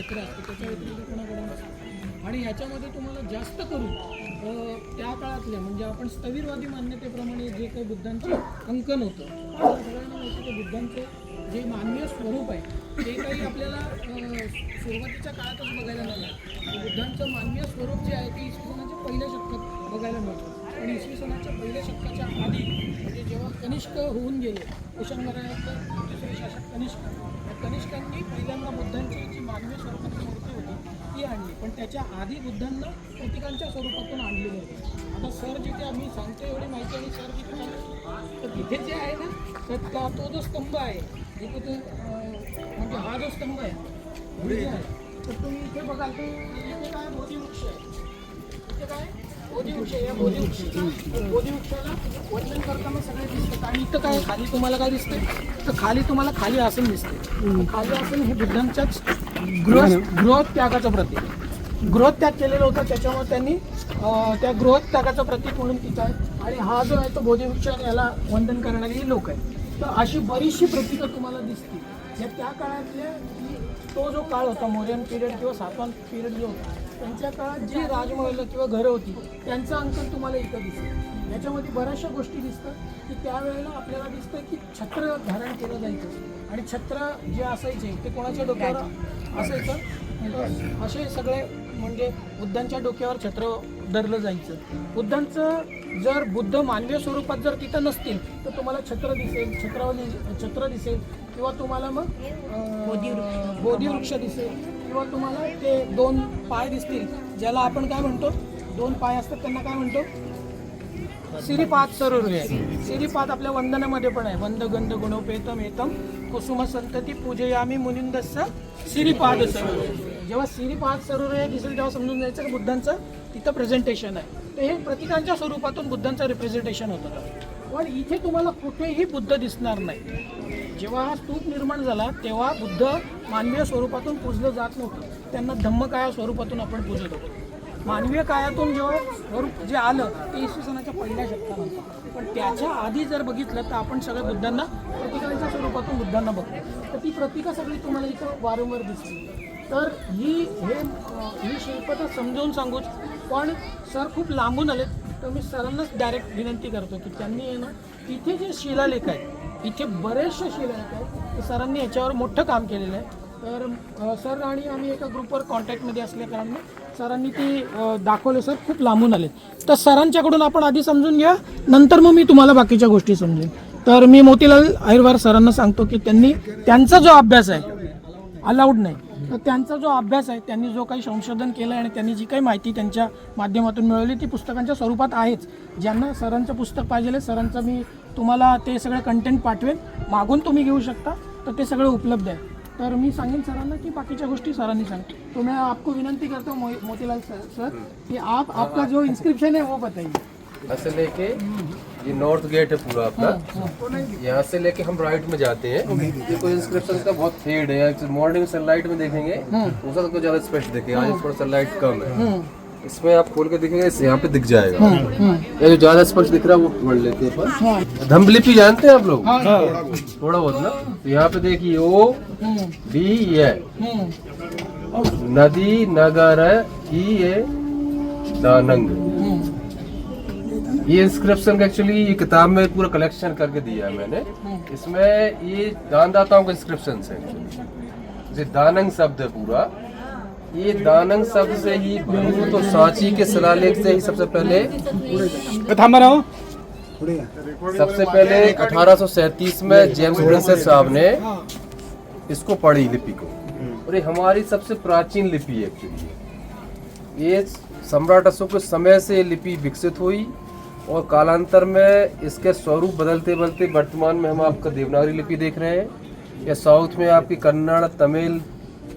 सक्रिय असतं त्याच्या व्यतिरिक्त कोणाकडे नसतं. आणि ह्याच्यामध्ये तुम्हाला जास्त करून त्या काळातल्या म्हणजे आपण स्थविरवादी मान्यतेप्रमाणे जे काही बुद्धांचे अंकन होतं आपल्या सगळ्यांना माहिती म्हणजे की बुद्धांचं जे मानवीय स्वरूप आहे ते काही आपल्याला सुरुवातीच्या काळातच बघायला मिळणार बुद्धांचं मानवीय स्वरूप जे आहे ते इसवी पहिल्या शतकात बघायला मिळतं पण इसवी सनाच्या पहिल्या शतकाच्या आधी म्हणजे जेव्हा कनिष्क होऊन गेले कुशनगरायचं दुसरे शासक कनिष्क. त्या कनिष्कांनी पहिल्यांदा बुद्धांची जी मानवी स्वरूपाची मूर्ती होती ती आणली. पण त्याच्या आधी बुद्धांना प्रतीकांच्या स्वरूपातून आणलेली होती. आता सर जिथे आम्ही सांगतो एवढी माहिती आणि सर जिथे तर तिथे जे आहे ना तर तो जो स्तंभ आहे जिथे तो म्हणजे हा जो स्तंभ आहे आहे तर तुम्ही इथे बघाल तर इथे काय बोधिवृक्ष आहे? इथे काय? बोधिवृक्ष आहे. या बोधिवृक्षाला वंदन करताना सगळे दिसतात. आणि इथं काय खाली तुम्हाला काय दिसतंय? तर खाली तुम्हाला खाली आसन दिसते खाली आसन हे बुद्धांच्याच गृह गृहत्यागाचं प्रतीक. गृहत्याग केलेलं होतं त्याच्यामुळे त्यांनी अं, त्या गृहत्यागाचं प्रतीक म्हणून तिथं आहे. आणि हा जो आहे तो बोधिवृक्ष आणि याला वंदन करणारी लोक आहेत. तर अशी बरीचशी प्रतीकं तुम्हाला दिसतील. या त्या काळातले की तो जो काळ होता मोर्यन पिरियड किंवा सातवान पिरियड जो होता त्यांच्या काळात जी राजमहल किंवा घरं होती त्यांचं अंकन तुम्हाला इथं दिसेल याच्यामध्ये बऱ्याचशा गोष्टी दिसतात की त्यावेळेला आपल्याला दिसतं की छत्र धारण केलं जायचं. आणि छत्र जे असायचे ते कोणाच्या डोक्यावर असायचं? असे सगळे म्हणजे बुद्धांच्या डोक्यावर छत्र धरलं जायचं. बुद्धांचं जर बुद्ध मानवीय स्वरूपात जर तिथं नसतील तर तुम्हाला छत्र दिसेल छत्रावली छत्र दिसेल किंवा तुम्हाला मग अं, बोधिवृक्ष दिसेल. किंवा तुम्हाला ते दोन पाय दिसतील ज्याला आपण काय म्हणतो? दोन पाय असतात त्यांना काय म्हणतो? सिरिपाद सरोवर आहे. सिरिपाद आपल्या वंदनामध्ये पण आहे. वंद गंध गुणोपेतम एतम कुसुम संतती पूजयामी मुनिंदस्स सिरिपाद सरोवर. जेव्हा सिरिपाद सरोवर हे दिसेल तेव्हा समजून जायचं की? बुद्धांचं तिथं प्रेझेंटेशन आहे. तर हे प्रतिकांच्या स्वरूपातून बुद्धांचं रिप्रेझेंटेशन होतं. पण इथे तुम्हाला कुठेही बुद्ध दिसणार नाही. जेव्हा हा स्तूप निर्माण झाला तेव्हा बुद्ध मानवीय स्वरूपातून पूजलं जात नव्हतं. त्यांना धम्मकाया स्वरूपातून आपण पूजत होतो. मानवीय काळातून जेव्हा स्वरूप जे आलं ते इसवी सनाच्या पहिल्या शतकानंतर. पण त्याच्या आधी जर बघितलं तर आपण सगळ्या बुद्धांना प्रतिकांच्या स्वरूपातून बुद्धांना बघतो. तर ती प्रतिका सगळी तुम्हाला इथं वारंवार दिसली तर ही हे ही शिल्प तर समजावून सांगूच पण सर खूप लांबून आले तर मी सरांनाच डायरेक्ट विनंती करतो की त्यांनी आहे ना इथे जे शिलालेख आहेत इथे बरेचसे शिलालेख आहेत तर सरांनी याच्यावर मोठं काम केलेलं आहे. तर सर आणि आम्ही एका ग्रुपवर कॉन्टॅक्टमध्ये असल्या कारणाने सरांनी ती दाखवले सर खूप लांबून आले तर सरांच्याकडून आपण आधी समजून घ्या नंतर मग मी तुम्हाला बाकीच्या गोष्टी समजेन. तर मी मोतीलाल अहिरवार सरांना सांगतो की त्यांनी त्यांचा जो अभ्यास आहे अलाउड नाही. तर त्यांचा जो अभ्यास आहे त्यांनी जो काही संशोधन केलं आहे आणि त्यांनी जी काही माहिती त्यांच्या माध्यमातून मिळवली ती पुस्तकांच्या स्वरूपात आहेच. ज्यांना सरांचं पुस्तक पाहिजे आहे सरांचं मी तुम्हाला ते सगळं कंटेंट पाठवेन. मागून तुम्ही घेऊ शकता तर ते सगळं उपलब्ध आहे. तर मी सांगेन सरांना की बाकीच्या गोष्टी सरांनी सांग. तो मैं आपको विनंती करता हूँ मोतीलाल सर सर कि आप आपका जो इंस्क्रिप्शन है वो बताइए. से लेके ये नॉर्थ गेट है पूरा अपना यहाँ से लेके हम राइट में जाते हैं। देखो इंस्क्रिप्शन का बहुत फेड है मॉर्निंग सनलाइट में देखेंगे उसका तो ज़्यादा स्पष्ट दिखेगा आज थोड़ा सनलाइट कम है। इसमें आप खोल के देखेंगे इस यहाँ पे दिख जाएगा। ये जो ज़्यादा स्पष्ट दिख रहा है वो पढ़ लेते हैं अपन। धम्बलिपि जानते हैं आप लोग? थोड़ा बहुत ना। तो यहाँ पे देखिए ओ बी ये। नदी नगर ई ये दानंग। ये इंस्क्रिप्शन का एक्चुअली ये किताब में पूरा कलेक्शन करके दिया है मैंने। इसमें ये दानदाताओं का इंस्क्रिप्शन है एक्चुअली दानंग शब्द है पूरा। ये दानंग शब्द से ही भूत और सांची के शिलालेख से ही सबसे पहले सबसे पहले 1837 में जेम्स प्रिंसेस साहब ने इसको पढ़ी लिपि को। और ये हमारी सबसे प्राचीन लिपि है एक्चुअली ये सम्राट अशोक के समय से लिपि विकसित हुई। और कालांतर में इसके स्वरूप बदलते बदलते वर्तमान में हम आपका देवनागरी लिपि देख रहे हैं। या साउथ में आपकी कन्नड़ तमिल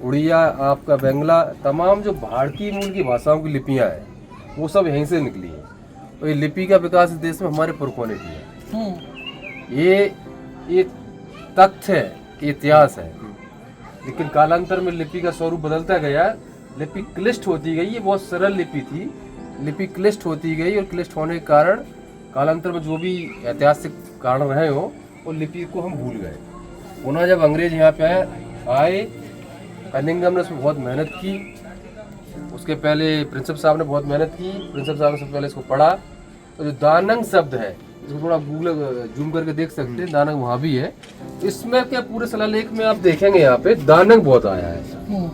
उड़िया आपका बंगला तमाम जो भारतीय मूल की भाषाओं की लिपियाँ हैं वो सब यहीं से निकली हैं। और ये लिपि का विकास इस देश में हमारे पुरखों ने किया? हम्म, ये ये तथ्य है इतिहास है। लेकिन कालांतर में लिपि का स्वरूप बदलता गया लिपि क्लिष्ट होती गई ये बहुत सरल लिपि थी। लिपि क्लिष्ट होती गई और क्लिष्ट होने के कारण कालांतर में जो भी ऐतिहासिक कारण रहे हो वो लिपि को हम भूल गए। पुनः जब अंग्रेज़ यहाँ पे आए आए कनिंगम ने उसमें बहुत मेहनत की। उसके पहले प्रिंसिपल साहब ने बहुत मेहनत की। प्रिंसिपल साहब ने सबसे पहले इसको पढ़ा। तो जो दानंग शब्द है इसको थोड़ा गूगल जूम करके देख सकते हैं। दानंग वहाँ भी है। इसमें क्या पूरे शिलालेख में आप देखेंगे यहाँ पे दानंग बहुत आया है। हम्म.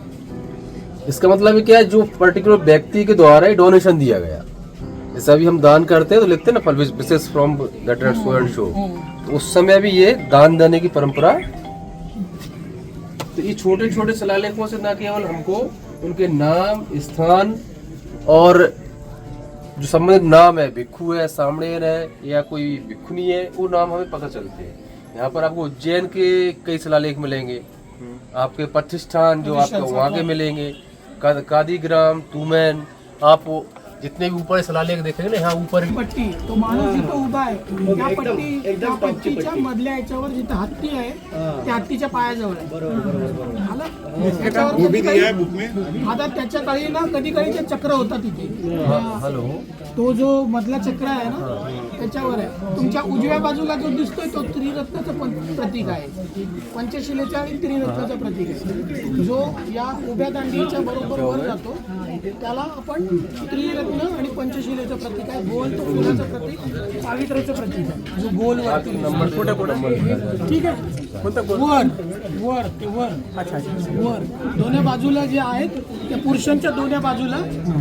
इसका मतलब है क्या है? जो पर्टिकुलर व्यक्ति के द्वारा ही डोनेशन दिया गया। जैसे अभी हम दान करते हैं तो लिखते हैं ना फल विशेष फ्रॉम एंड शो तो उस समय भी ये दान देने की परंपरा तो ये छोटे छोटे शिलालेखों से न केवल हमको उनके नाम स्थान और जो संबंधित नाम है भिक्खू है सामणेर है या कोई भिक्खुनी है वो नाम हमें पता चलते हैं। यहाँ पर आपको उज्जैन के कई शिलालेख मिलेंगे। आपके प्रतिष्ठान जो आपको वहाँ के मिलेंगे। का- कादीग्राम तुमैन आप वो जितने भी ऊपर शिलालेख देखेंगे ना यहाँ ऊपर पट्टी तो माणूस जिथं उभा आहे त्या पट्टी त्या पट्टीच्या मधल्या याच्यावर जिथं हत्ती आहे त्या हत्तीच्या पायाजवळ आहे. कधी आता त्याच्या काळी ना कधी काळी ते चक्र होता तिथे हेलो. तो जो मधला चक्र आहे ना त्याच्यावर आहे. तुमच्या उजव्या बाजूला जो दिसतोय तो त्रिरत्नाचं प्रतीक आहे. पंचशिलेचं आणि त्रिरत्नाचं प्रतीक आहे. जो या उभ्या दांडीच्या बरोबर वर जातो त्याला आपण त्रिरत्न आणि पंचशिलेचं प्रतीक आहे. गोल तो फुलाचं प्रतीक पावित्र्याचं प्रतीक आहे. जो गोल वरती नंबर कुठे कुठे? ठीक आहे? वर वर ते वर. अच्छा वर. दोन्ही बाजूला जे आहेत त्या पुरुषांच्या दोन्ही बाजूला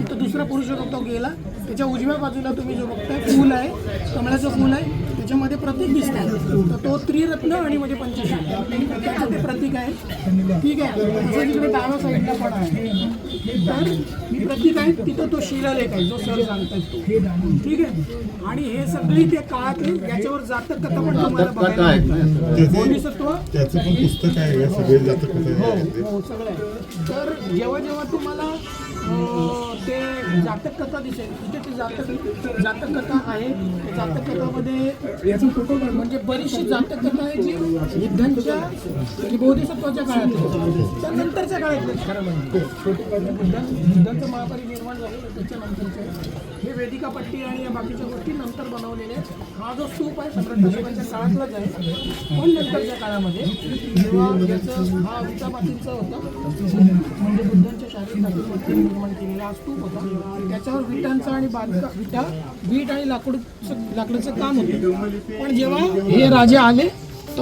तो दुसरा पुरुष तो गेला त्याच्या उजव्या बाजूला तुम्ही जो बघताय फूल आहे. कमळाचं फूल आहे. त्याच्यामध्ये प्रतीक दिसत तर तो त्रिरत्न आणि मध्ये पंचशील. त्याचं ते प्रतीक आहे. ठीक आहे. तसं तिकडे डाव्या साईडला पण आहे. तर मी प्रतीक आहे. तिथं तो शिलालेख आहे जो सर सांगतात तो. ठीक आहे? आणि हे सगळी ते काळातली याच्यावर जातक कथा पण तुम्हाला बघायला मिळतात. त्याचं पण पुस्तक आहे या सगळे जातक हो. हो सगळं आहे. तर जेव्हा जेव्हा तुम्हाला जातक कथा दिसेल. तिथे ती जातक जातक कथा आहे. जातक कथामध्ये याचा फोटो म्हणजे बरीचशी जातक कथा आहे जी बुद्धांच्या म्हणजे बोधिसत्वाच्या काळात त्या नंतरच्या काळात खरं म्हणजे. बुद्धां बुद्धांचं महापरिनिर्माण झालं त्याच्यानंतरचं. आहे. हे वेदिका पट्टी आणि या बाकीच्या गोष्टी नंतर बनवलेले हा जो स्तूप आहे सम्राट अशोकांच्या काळातलाच आहे. पण नंतरच्या काळामध्ये जेव्हा याचं हा विटा होतं होता म्हणजे बुद्धांच्या शारीरिक निर्माण केलेला हा स्तूप होता त्याच्यावर विटांचा आणि बांधका विटा वीट आणि लाकूड लाकडाचं काम होतं. पण जेव्हा हे राजे आले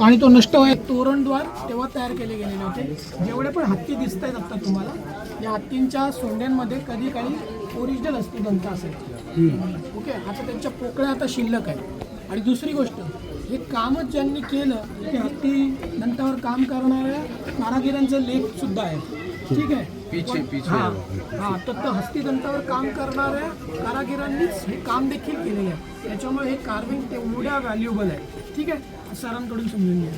आणि तो नष्ट व्हाय तोरणद्वार तेव्हा तयार केले गेले नव्हते. जेवढे पण हत्ती दिसत आहेत आत्ता तुम्हाला या हत्तींच्या सोंड्यांमध्ये कधी काही ओरिजिनल असतो दंत असायचे ओके? आता त्यांच्या पोकळ्या आता शिल्लक आहे आणि दुसरी गोष्ट हे कामच ज्यांनी केलं ते हत्ती नंतर काम करणाऱ्या कारागिरांचं लेख सुद्धा आहे. ठीक आहे. पीछे- पीछे. हा हा तर हस्तिदंतावर काम करणाऱ्या कारागिरांनीच हे काम देखील केलेलं आहे. त्याच्यामुळे हे कार्विंग तेवढ्या व्हॅल्युएबल आहे. ठीक आहे? सरांकडून समजून घ्या.